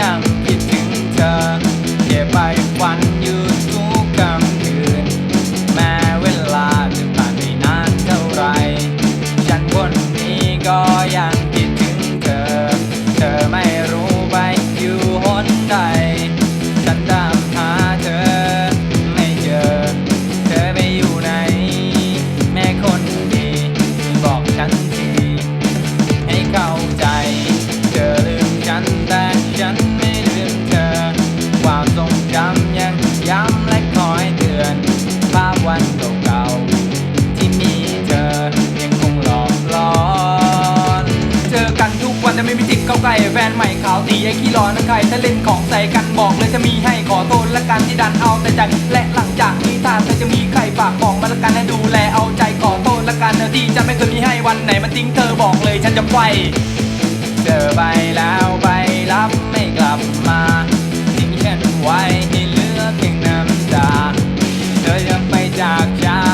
ยังคิดถึงเธอเก็บไปฝันอยู่ทุกกำคืน แม้เวลาจะผ่านไปนานเท่าไร ฉันคนนี้ก็ยังคิดถึงเธอ เธอไม่รู้ไปอยู่หนใด กันทุกวันแต่ไม่มีจิตเข้าใกล้แฟนใหม่ขาวตีไอ้ขี้ร้อนนั่นใครถ้าเล่นของใส่กันบอกเลยจะมีให้ขอโทษละกันที่ดันเอาแต่ใจและหลังจากนี้ถ้าเธอจะมีใครฝากของมาละกันให้ดูแลเอาใจขอโทษละกันนะที่จะไม่เคยมีให้วันไหนมันทิ้งเธอบอกเลยฉันจะไฟเจอไปแล้วไปรับไม่กลับมาทิ้งฉันไว้ให้เหลือเพียงน้ำตาเธอยังไปจากฉัน